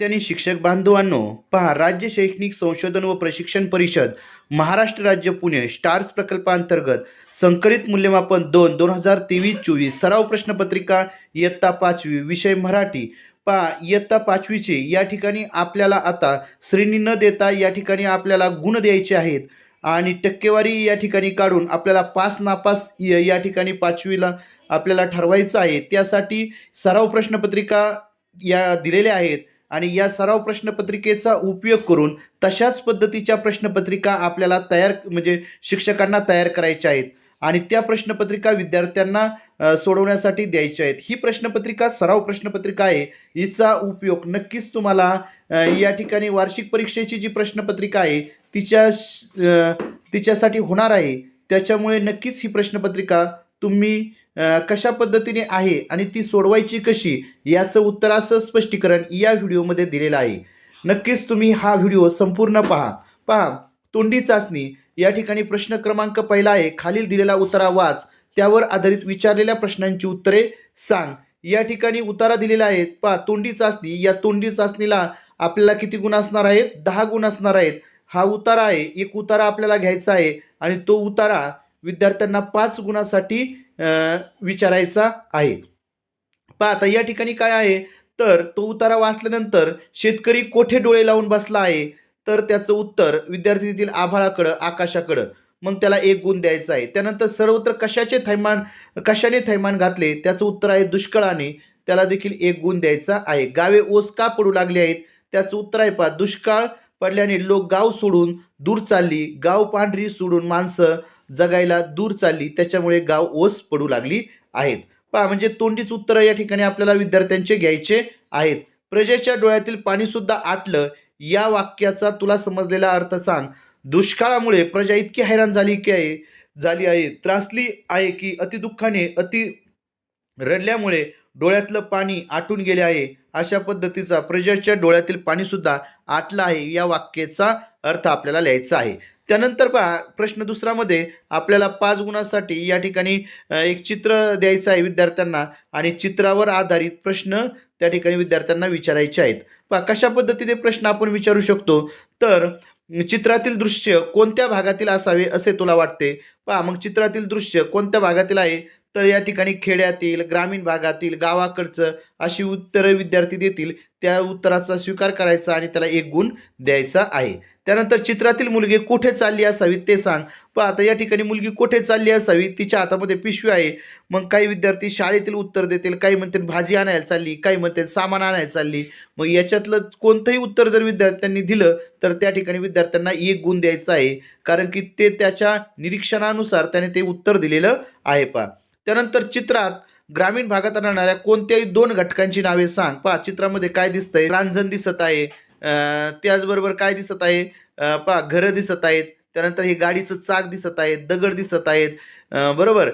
विद्यार्थी शिक्षक बांधवांनो पहा राज्य शैक्षणिक संशोधन व प्रशिक्षण परिषद महाराष्ट्र राज्य पुणे स्टार्स प्रकल्पांतर्गत संकलित मूल्यमापन दोन दोन हजार तेवीस चोवीस सराव प्रश्नपत्रिका इयत्ता पाचवी विषय मराठी. पहा इयत्ता पाचवीचे या ठिकाणी आपल्याला आता श्रेणी न देता या ठिकाणी आपल्याला गुण द्यायचे आहेत. आणि टक्केवारी या ठिकाणी काढून आपल्याला पास नापास य- या ठिकाणी पाचवीला आपल्याला ठरवायचं आहे. त्यासाठी सराव प्रश्नपत्रिका या दिलेल्या आहेत. आणि या सराव प्रश्नपत्रिकेचा उपयोग करून तशाच पद्धतीच्या प्रश्नपत्रिका आपल्याला तयार म्हणजे शिक्षकांना तयार करायच्या आहेत आणि त्या प्रश्नपत्रिका विद्यार्थ्यांना सोडवण्यासाठी द्यायच्या आहेत. ही प्रश्नपत्रिका सराव प्रश्नपत्रिका आहे. हिचा उपयोग नक्कीच तुम्हाला या ठिकाणी वार्षिक परीक्षेची जी प्रश्नपत्रिका आहे तिच्या तिच्यासाठी होणार आहे. त्याच्यामुळे नक्कीच ही प्रश्नपत्रिका तुम्ही कशा पद्धतीने आहे आणि ती सोडवायची कशी याचं उत्तराचं स्पष्टीकरण या व्हिडिओमध्ये दिलेलं आहे. नक्कीच तुम्ही हा व्हिडिओ संपूर्ण पहा. पहा तोंडी चाचणी. या ठिकाणी प्रश्न क्रमांक पहिला आहे. खालील दिलेला उतारा वाच. त्यावर आधारित विचारलेल्या प्रश्नांची उत्तरे सांग. या ठिकाणी उतारा दिलेला आहे. पहा तोंडी चाचणी. या तोंडी चाचणीला आपल्याला किती गुण असणार आहेत? दहा गुण असणार आहेत. हा उतारा आहे. एक उतारा आपल्याला घ्यायचा आहे आणि तो उतारा विद्यार्थ्यांना पाच गुणासाठी विचारायचा आहे. पहा आता या ठिकाणी काय आहे? तर तो उतारा वाचल्यानंतर शेतकरी कोठे डोळे लावून बसला आहे? तर त्याचं उत्तर विद्यार्थी देतील आभाळाकडं आकाशाकडं. मग त्याला एक गुण द्यायचा आहे. त्यानंतर सर्वत्र कशाचे थैमान कशाने थैमान घातले? त्याचं उत्तर आहे दुष्काळाने. त्याला देखील एक गुण द्यायचा आहे. गावे ओस का पडू लागले आहेत? त्याचं उत्तर आहे पहा दुष्काळ पडल्याने लोक गाव सोडून दूर चालली. गाव पांढरी सोडून माणसं जगायला दूर चालली त्याच्यामुळे गाव ओस पडू लागली आहेत. पहा म्हणजे तोंडीच उत्तरं या ठिकाणी आपल्याला विद्यार्थ्यांचे घ्यायचे आहेत. प्रजेच्या डोळ्यातील पाणीसुद्धा आटलं या वाक्याचा तुला समजलेला अर्थ सांग. दुष्काळामुळे प्रजा इतकी हैराण झाली की आहे झाली आहे. त्रासली आहे की अतिदुःखाने अति रडल्यामुळे डोळ्यातलं पाणी आटून गेले आहे. अशा पद्धतीचा प्रजेच्या डोळ्यातील पाणीसुद्धा आटलं आहे या वाक्याचा अर्थ आपल्याला लिहायचा आहे. त्यानंतर पहा प्रश्न दुसरामध्ये आपल्याला पाच गुणासाठी या ठिकाणी एक चित्र द्यायचं आहे विद्यार्थ्यांना आणि चित्रावर आधारित प्रश्न त्या ठिकाणी विद्यार्थ्यांना विचारायचे आहेत. पहा कशा पद्धतीने प्रश्न आपण विचारू शकतो? तर चित्रातील दृश्य कोणत्या भागातील असावे असे तुला वाटते? पहा मग चित्रातील दृश्य कोणत्या भागातील आहे? तर या ठिकाणी खेड्यातील ग्रामीण भागातील गावाकडचं अशी उत्तरं विद्यार्थी देतील त्या उत्तराचा स्वीकार करायचा आणि त्याला एक गुण द्यायचा आहे. त्यानंतर चित्रातील मुलगी कुठे चालली असावी ते सांग. पण आता या ठिकाणी मुलगी कुठे चालली असावी तिच्या हातामध्ये पिशवी आहे. मग काही विद्यार्थी शाळेतील उत्तर देतील काही म्हणतील भाजी आणायला चालली काही म्हणतील सामान आणायला चालली. मग याच्यातलं कोणतंही उत्तर जर विद्यार्थ्यांनी दिलं तर त्या ठिकाणी विद्यार्थ्यांना एक गुण द्यायचा आहे. कारण की ते त्याच्या निरीक्षणानुसार त्याने ते उत्तर दिलेलं आहे पा त्यानंतर चित्रात ग्रामीण भागात राहणाऱ्या कोणत्याही दोन घटकांची नावे सांग. पहा चित्रामध्ये काय दिसतंय? रांजण दिसत आहे. त्याचबरोबर काय दिसत आहे? पहा घरं दिसत आहेत. त्यानंतर हे गाडीचं चाक दिसत आहे. दगड दिसत आहेत. बरोबर?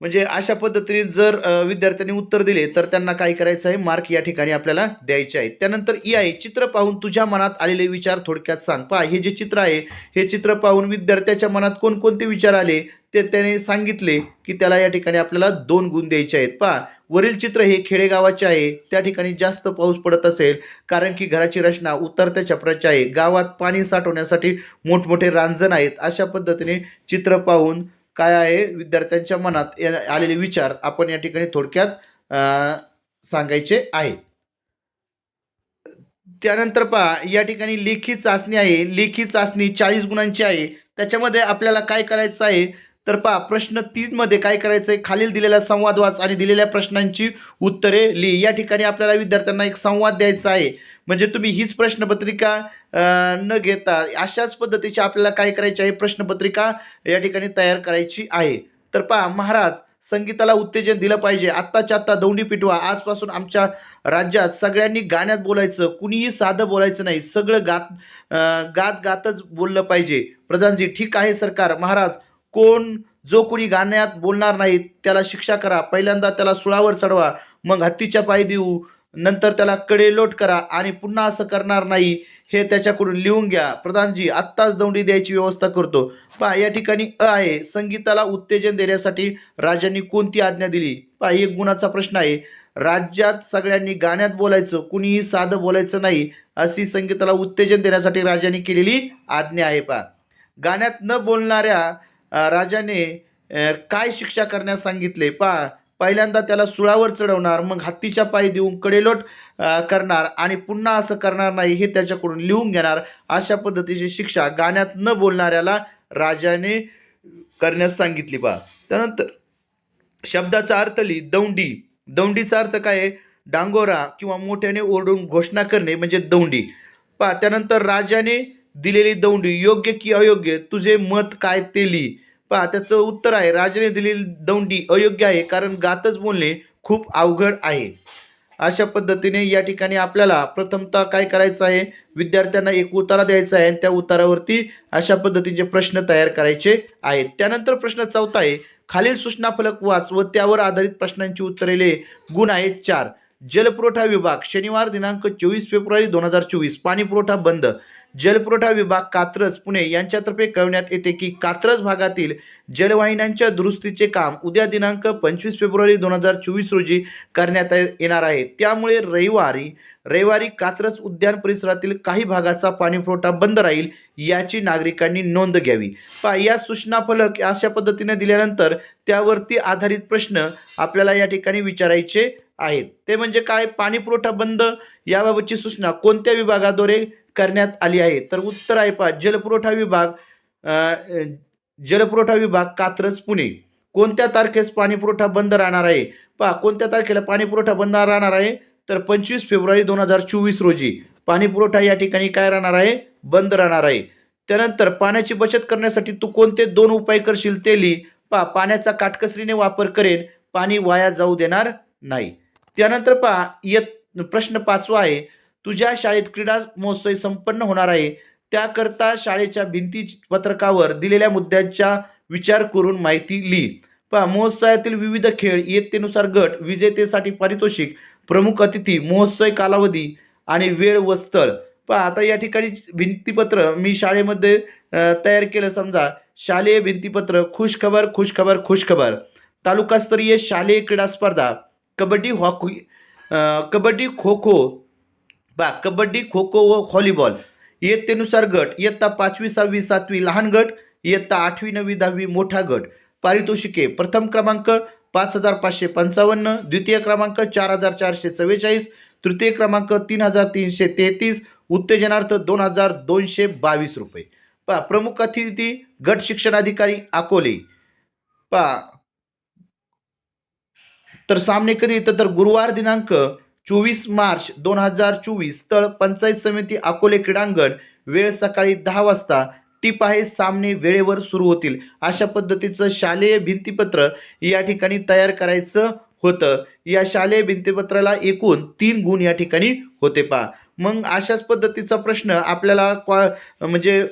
म्हणजे अशा पद्धतीने जर विद्यार्थ्यांनी उत्तर दिले तर त्यांना काय करायचं आहे? मार्क या ठिकाणी आपल्याला द्यायचे आहेत. त्यानंतर ई आहे चित्र पाहून तुझ्या मनात आलेले विचार थोडक्यात सांग. पहा हे जे चित्र आहे हे चित्र पाहून विद्यार्थ्याच्या मनात कोणकोणते विचार आले? ते त्याने सांगितले की त्याला या ठिकाणी आपल्याला दोन गुण द्यायचे आहेत. पहा वरील चित्र हे खेडेगावाचे आहे त्या ठिकाणी जास्त पाऊस पडत असेल कारण की घराची रचना उतरत्या छपराची आहे. गावात पाणी साठवण्यासाठी मोठमोठे रांजण आहेत. अशा पद्धतीने चित्र पाहून काय आहे विद्यार्थ्यांच्या मनात आलेले विचार आपण या ठिकाणी थोडक्यात सांगायचे आहे. त्यानंतर पहा या ठिकाणी लेखी चाचणी आहे. लेखी चाचणी चाळीस गुणांची आहे. त्याच्यामध्ये आपल्याला काय करायचं आहे तर पहा प्रश्न तीनमध्ये काय करायचं आहे खालील दिलेला संवाद वाच आणि दिलेल्या प्रश्नांची उत्तरे लिही. या ठिकाणी आपल्याला विद्यार्थ्यांना एक संवाद द्यायचा आहे. म्हणजे तुम्ही हीच प्रश्नपत्रिका न घेता अशाच पद्धतीची आपल्याला काय करायची आहे? प्रश्नपत्रिका या ठिकाणी तयार करायची आहे. तर पहा महाराज संगीताला उत्तेजन दिलं पाहिजे. आत्ताच्या आत्ता दौंडी पिटवा. आजपासून आमच्या राज्यात सगळ्यांनी गाण्यात बोलायचं. कुणीही साधं बोलायचं नाही. सगळं गात गात गातच बोललं पाहिजे. प्रधानजी ठीक आहे सरकार. महाराज कोण जो कोणी गाण्यात बोलणार नाही त्याला शिक्षा करा. पहिल्यांदा त्याला सुळावर चढवा मग हत्तीच्या पायी देऊ. नंतर त्याला कडेलोट करा आणि पुन्हा असं करणार नाही हे त्याच्याकडून लिहून घ्या. प्रधानजी आत्ताच दौंडी द्यायची व्यवस्था करतो. पहा या ठिकाणी अ आहे. संगीताला उत्तेजन देण्यासाठी राजांनी कोणती आज्ञा दिली? पहा एक गुणाचा प्रश्न आहे. राज्यात सगळ्यांनी गाण्यात बोलायचं कुणीही साधं बोलायचं नाही अशी संगीताला उत्तेजन देण्यासाठी राजांनी केलेली आज्ञा आहे पा गाण्यात न बोलणाऱ्या राजाने काय शिक्षा करण्यास सांगितले? पा पहिल्यांदा त्याला सुळावर चढवणार मग हत्तीच्या पायी देऊन कडेलोट करणार आणि पुन्हा असं करणार नाही हे त्याच्याकडून लिहून घेणार अशा पद्धतीची शिक्षा गाण्यात न बोलणाऱ्याला राजाने करण्यास सांगितली पा. त्यानंतर शब्दाचा अर्थ लिही दौंडी. दौंडीचा अर्थ काय आहे? डांगोरा किंवा मोठ्याने ओरडून घोषणा करणे म्हणजे दौंडी. पा त्यानंतर राजाने दिलेली दौंडी योग्य की अयोग्य? तुझे मत काय ते लिही पहा त्याचं उत्तर आहे राजाने दिलेली दौंडी अयोग्य आहे कारण गातच बोलणे खूप अवघड आहे. अशा पद्धतीने या ठिकाणी आपल्याला प्रथमतः काय करायचं आहे? विद्यार्थ्यांना एक उतारा द्यायचा आहे आणि त्या उतारावरती अशा पद्धतीचे प्रश्न तयार करायचे आहेत. त्यानंतर प्रश्न चौथा आहे खालील सूचना फलक वाच व त्यावर आधारित प्रश्नांची उत्तरेले गुण आहेत चार. जलपुरवठा विभाग शनिवार दिनांक चोवीस फेब्रुवारी दोन हजार चोवीस. पाणीपुरवठा बंद. जलपुरवठा विभाग कात्रज पुणे यांच्यातर्फे कळवण्यात येते की कात्रज भागातील जलवाहिन्यांच्या दुरुस्तीचे काम उद्या दिनांक पंचवीस फेब्रुवारी दोन हजार चोवीस रोजी करण्यात येणार आहे. त्यामुळे रविवारी रविवारी कात्रज उद्यान परिसरातील काही भागाचा पाणीपुरवठा बंद राहील याची नागरिकांनी नोंद घ्यावी. पहा या सूचना फलक अशा पद्धतीने दिल्यानंतर त्यावरती आधारित प्रश्न आपल्याला या ठिकाणी विचारायचे आहेत. ते म्हणजे काय? पाणीपुरवठा बंद याबाबतची सूचना कोणत्या विभागाद्वारे करण्यात आली आहे. तर उत्तर आहे पहा जलपुरवठा विभाग जलपुरवठा विभाग कात्रज पुणे. कोणत्या तारखेस पाणीपुरवठा बंद राहणार आहे? पहा कोणत्या तारखेला पाणीपुरवठा बंद राहणार आहे? तर पंचवीस फेब्रुवारी दोन हजार चोवीस रोजी. पाणीपुरवठा या ठिकाणी काय राहणार आहे? बंद राहणार आहे. त्यानंतर पाण्याची बचत करण्यासाठी तू कोणते दोन उपाय करशील ते लिही. पहा पाण्याचा काटकसरीने वापर करेन पाणी वाया जाऊ देणार नाही. त्यानंतर पहा येत प्रश्न पाचवा आहे. तुझ्या शाळेत क्रीडा महोत्सव संपन्न होणार आहे. त्याकरता शाळेच्या भिंती पत्रकावर दिलेल्या मुद्द्यांचा विचार करून माहिती लिही. पहा महोत्सवातील विविध खेळ इयत्तेनुसार गट विजेतेसाठी पारितोषिक प्रमुख अतिथी महोत्सव कालावधी आणि वेळ व स्थळ. पहा आता या ठिकाणी भिंतीपत्र मी शाळेमध्ये तयार केलं. समजा शालेय भिंतीपत्र खुशखबर खुशखबर खुशखबर. तालुकास्तरीय शालेय क्रीडा स्पर्धा कबड्डी हॉकी कबड्डी खो खो बा कबड्डी खो खो व व्हॉलीबॉल. इयत्तेनुसार गट इयत्ता पाचवी सहावी सातवी लहान गट इयत्ता आठवी नववी दहावी मोठा गट. पारितोषिके प्रथम क्रमांक पाच हजार पाचशे पंचावन्न द्वितीय क्रमांक चार हजार चारशे चव्वेचाळीस तृतीय क्रमांक तीन हजार तीनशे तेहतीस उत्तेजनार्थ दोन हजार दोनशे बावीस रुपये. पहा प्रमुख अतिथी गट शिक्षणाधिकारी अकोले. पहा तर सामने कधी येतं? तर गुरुवार दिनांक चोवीस मार्च दोन हजार चोवीस स्थळ पंचायत समिती अकोले क्रीडांगण वेळ सकाळी दहा वाजता टीप आहे सामने वेळेवर सुरू होतील. अशा पद्धतीचं शालेय भिंतीपत्र या ठिकाणी तयार करायचं होतं. या शालेय भिंतीपत्राला एकूण तीन गुण या ठिकाणी होते पा मग अशाच पद्धतीचा प्रश्न आपल्याला क्वा म्हणजे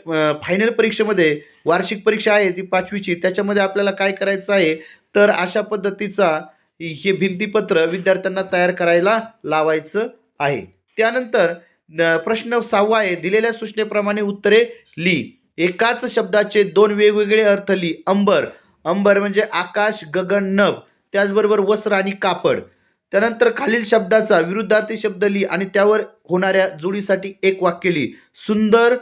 फायनल परीक्षेमध्ये वार्षिक परीक्षा आहे ती पाचवीची त्याच्यामध्ये आपल्याला काय करायचं आहे? तर अशा पद्धतीचा हे भिंतीपत्र विद्यार्थ्यांना तयार करायला लावायचं आहे. त्यानंतर न- प्रश्न सहावा आहे. दिलेल्या सूचनेप्रमाणे उत्तरे लिही एकाच शब्दाचे दोन वेगवेगळे अर्थ लिही अंबर. अंबर म्हणजे आकाश गगन नभ. त्याचबरोबर वस्त्र आणि कापड. त्यानंतर खालील शब्दाचा विरुद्धार्थी शब्द लिही आणि त्यावर होणाऱ्या जोडीसाठी एक वाक्य लिही सुंदर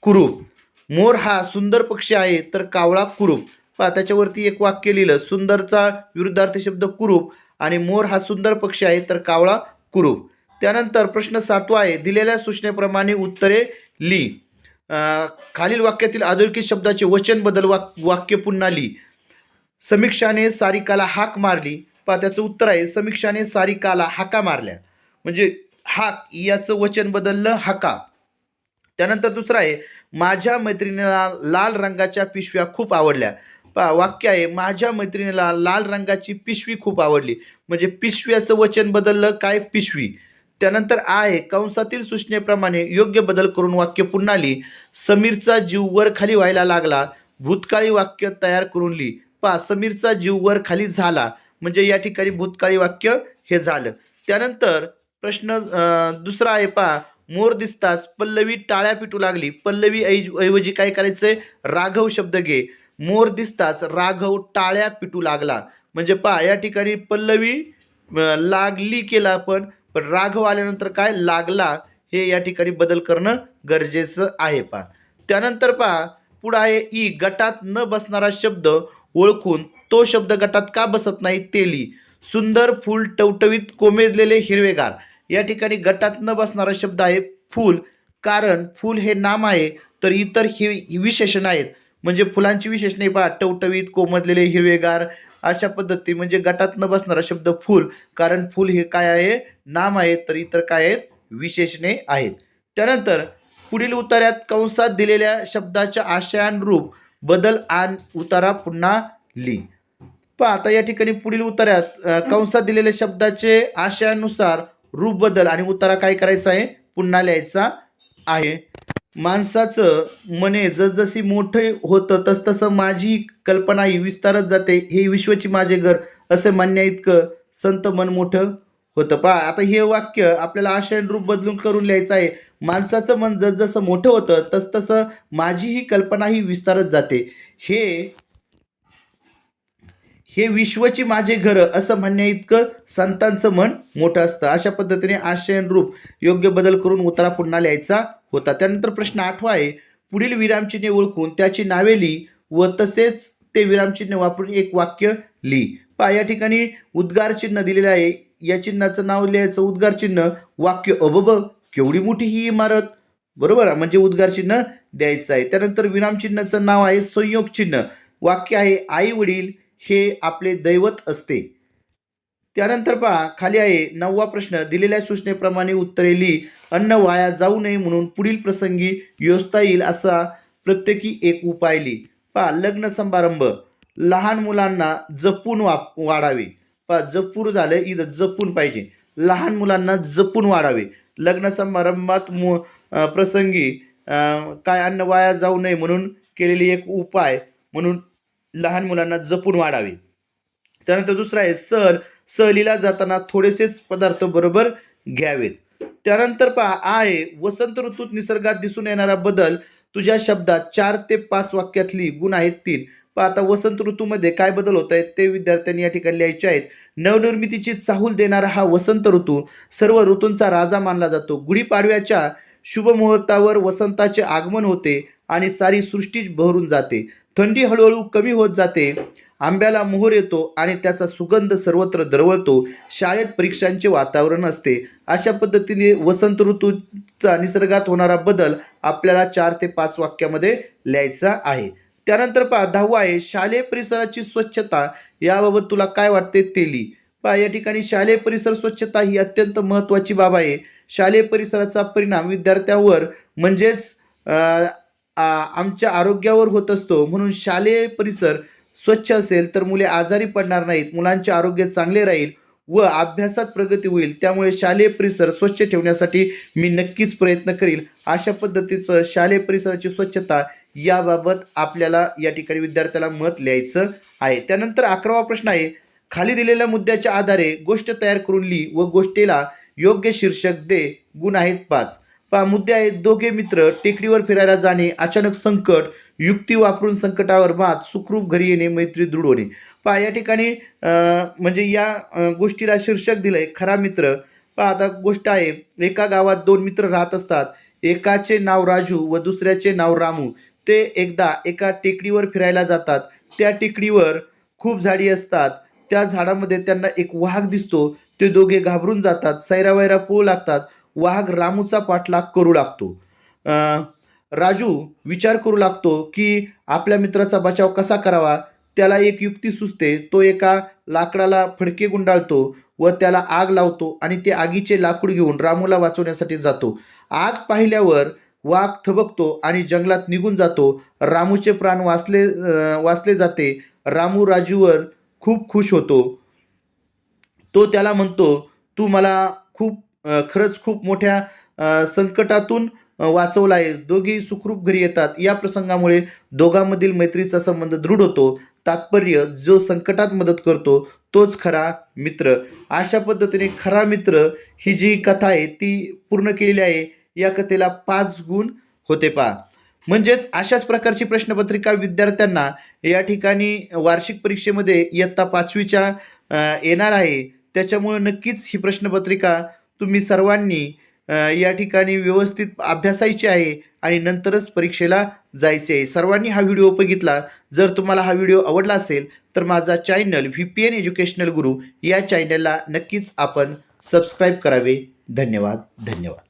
कुरूप. मोर हा सुंदर पक्षी आहे तर कावळा कुरूप. पहा त्याच्यावरती एक वाक्य लिहिलं सुंदरचा विरुद्धार्थी शब्द कुरूप आणि मोर हा सुंदर पक्षी आहे तर कावळा कुरूप. त्यानंतर प्रश्न सातवा आहे दिलेल्या सूचनेप्रमाणे उत्तरे ली खालील वाक्यातील अधोरेखित शब्दाचे वचन बदल वाक वाक्य पुन्हा लिही. समीक्षाने सारिकाला हाक मारली. पहा त्याचं उत्तर आहे समीक्षाने सारिकाला हाका मारल्या. म्हणजे हाक याचं वचन बदललं हाका. त्यानंतर दुसरं आहे माझ्या मैत्रिणीला लाल रंगाच्या पिशव्या खूप आवडल्या. पा वाक्य आहे माझ्या मैत्रिणीला लाल रंगाची पिशवी खूप आवडली. म्हणजे पिशव्याचं वचन बदललं काय पिशवी? त्यानंतर आहे कंसातील सूचनेप्रमाणे योग्य बदल करून वाक्य पुन्हा लिही. समीरचा जीव वर खाली व्हायला लागला. भूतकाळी वाक्य तयार करून लिही. पहा समीरचा जीव वर खाली झाला म्हणजे या ठिकाणी भूतकाळी वाक्य हे झालं. त्यानंतर प्रश्न दुसरा आहे पहा मोर दिसताच पल्लवी टाळ्या पिटू लागली. पल्लवी ऐ- ऐवजी काय करायचंय? राघव शब्द घे. मोर दिसताच राघव टाळ्या पिटू लागला. म्हणजे पहा या ठिकाणी पल्लवी लागली केला पण पण राघव आल्यानंतर काय? लागला हे या ठिकाणी बदल करणं गरजेचं आहे पा त्यानंतर पहा पुढं आहे ई गटात न बसणारा शब्द ओळखून तो शब्द गटात का बसत नाही? तेली. सुंदर फूल टवटवीत कोमेजलेले हिरवेगार. या ठिकाणी गटात न बसणारा शब्द आहे फूल. कारण फूल हे नाम आहे तर इतर हि विशेषण आहेत. म्हणजे फुलांची विशेषणे पहा टवटवीत कोमजलेले हिरवेगार अशा पद्धती म्हणजे गटात न बसणारा शब्द फूल. कारण फूल हे काय आहे? नाम आहे तर इतर काय आहेत? विशेषणे आहेत. त्यानंतर पुढील उतार्यात कंसात दिलेल्या शब्दाच्या आशयानुरूप बदल आण उतारा पुन्हा ली. पहा आता या ठिकाणी पुढील उतार्यात कंसात दिलेल्या शब्दाचे आशयानुसार रूप बदल आणि उतारा काय करायचा आहे? पुन्हा लिहायचा आहे. माणसाचं मने जसजशी मोठे होतं तसतसं माझी कल्पना ही विस्तारत जाते. हे विश्वची माझे घर असे म्हणण्या इतकं संत मन मोठं होतं. पहा आता हे वाक्य आपल्याला आशयन रूप बदलून करून लिहायचं आहे. माणसाचं मन जसजसं मोठं होतं तसतसं माझी ही कल्पना ही विस्तारत जाते. हे हे विश्वची माझे घर असं म्हणण्या इतकं संतांचं मन मोठं असतं. अशा पद्धतीने आशयनरूप योग्य बदल करून उतारा पुन्हा लिहायचा होता. त्यानंतर प्रश्न आठवा आहे पुढील विरामचिन्हे ओळखून त्याची नावे लिही व तसेच ते विरामचिन्ह वापरून एक वाक्य लिही. पहा या ठिकाणी उद्गार चिन्ह दिलेलं आहे. या चिन्हाचं नाव लिहायचं उद्गार चिन्ह वाक्य अबब केवढी मोठी ही इमारत. बरोबर? म्हणजे उद्गार चिन्ह द्यायचं आहे. त्यानंतर विरामचिन्हाचं नाव आहे संयोग चिन्ह. वाक्य आहे आई वडील हे आपले दैवत असते. त्यानंतर पहा खाली आहे नववा प्रश्न. दिलेल्या सूचनेप्रमाणे उत्तरे लिही. अन्न वाया जाऊ नये म्हणून पुढील प्रसंगी योजता येईल असा प्रत्येकी एक उपाय लिही. पहा लग्न समारंभ. लहान मुलांना जपून वाप वाढावे. पहा जपूर झालं इथं जपून पाहिजे. लहान मुलांना जपून वाढावे. लग्न समारंभात मु प्रसंगी काय अन्न वाया जाऊ नये म्हणून केलेली एक उपाय म्हणून लहान मुलांना जपून वाढावे. त्यानंतर दुसरा आहे सहल सहलीला जाताना थोडेसेच पदार्थ बरोबर घ्यावेत. त्यानंतर पहा आहे वसंत ऋतूत निसर्गात दिसून येणारा बदल. तुझ्या शब्दात चार ते पाच वाक्यातली गुण आहेत तीन. पहा आता वसंत ऋतूमध्ये काय बदल होत आहेत ते विद्यार्थ्यांनी या ठिकाणी लिहायचे आहेत. नवनिर्मितीची चाहूल देणारा हा वसंत ऋतू सर्व ऋतूंचा राजा मानला जातो. गुढीपाडव्याच्या शुभमुहूर्तावर वसंताचे आगमन होते आणि सारी सृष्टी बहरून जाते. थंडी हळूहळू कमी होत जाते. आंब्याला मोहर येतो आणि त्याचा सुगंध सर्वत्र दरवळतो. शाळेत परीक्षांचे वातावरण असते. अशा पद्धतीने वसंत ऋतूचा निसर्गात होणारा बदल आपल्याला चार ते पाच वाक्यामध्ये लिहायचा आहे. त्यानंतर पहा दहावा आहे शालेय परिसराची स्वच्छता. याबाबत तुला काय वाटते तेली? पहा या ठिकाणी शालेय परिसर स्वच्छता ही अत्यंत महत्त्वाची बाब आहे. शालेय परिसराचा परिणाम विद्यार्थ्यांवर म्हणजेच आमच्या आरोग्यावर होत असतो. म्हणून शालेय परिसर स्वच्छ असेल तर मुले आजारी पडणार नाहीत. मुलांचे आरोग्य चांगले राहील व अभ्यासात प्रगती होईल. त्यामुळे शालेय परिसर स्वच्छ ठेवण्यासाठी मी नक्कीच प्रयत्न करील. अशा पद्धतीचं शालेय परिसराची स्वच्छता याबाबत आपल्याला या ठिकाणी विद्यार्थ्याला मत लिहायचं आहे. त्यानंतर अकरावा प्रश्न आहे. खाली दिलेल्या मुद्द्याच्या आधारे गोष्ट तयार करून लिही व गोष्टीला योग्य शीर्षक दे. गुण आहेत पाच. पा मुद्दे आहेत दोघे मित्र टेकडीवर फिरायला जाणे अचानक संकट युक्ती वापरून संकटावर मात सुखरूप घरी येणे मैत्री दृढ होणे. पहा या ठिकाणी म्हणजे या गोष्टीला शीर्षक दिलं आहे खरा मित्र. पहा आता गोष्ट आहे एका गावात दोन मित्र राहत असतात. एकाचे नाव राजू व दुसऱ्याचे नाव रामू. ते एकदा एका टेकडीवर फिरायला जातात. त्या टेकडीवर खूप झाडी असतात. त्या झाडामध्ये त्यांना एक वाघ दिसतो. ते दोघे घाबरून जातात. सैरावैरा पळू लागतात. वाघ रामूचा पाठलाग करू लागतो. राजू विचार करू लागतो की आपल्या मित्राचा बचाव कसा करावा? त्याला एक युक्ती सुचते. तो एका लाकडाला फडके गुंडाळतो व त्याला आग लावतो आणि ते आगीचे लाकूड घेऊन रामूला वाचवण्यासाठी जातो. आग पाहिल्यावर वाघ थबकतो आणि जंगलात निघून जातो. रामूचे प्राण वाचले वाचले जाते. रामू राजूवर खूप खुश होतो. तो त्याला म्हणतो तू मला खूप खरंच खूप मोठ्या संकटातून वाचवला आहे. दोघेही सुखरूप घरी येतात. या प्रसंगामुळे दोघांमधील मैत्रीचा संबंध दृढ होतो. तात्पर्य जो संकटात मदत करतो तोच खरा मित्र. अशा पद्धतीने खरा मित्र ही जी कथा आहे ती पूर्ण केलेली आहे. या कथेला पाच गुण होते पहा. म्हणजेच अशाच प्रकारची प्रश्नपत्रिका विद्यार्थ्यांना या ठिकाणी वार्षिक परीक्षेमध्ये इयत्ता पाचवीच्या येणार आहे. त्याच्यामुळे नक्कीच ही प्रश्नपत्रिका तुम्ही सर्वांनी या ठिकाणी व्यवस्थित अभ्यासायचे आहे आणि नंतरच परीक्षेला जायचे आहे. सर्वांनी हा व्हिडिओ बघितला. जर तुम्हाला हा व्हिडिओ आवडला असेल तर माझा channel V P N educational Guru या चॅनलला नक्कीच आपण सबस्क्राईब करावे. धन्यवाद. धन्यवाद.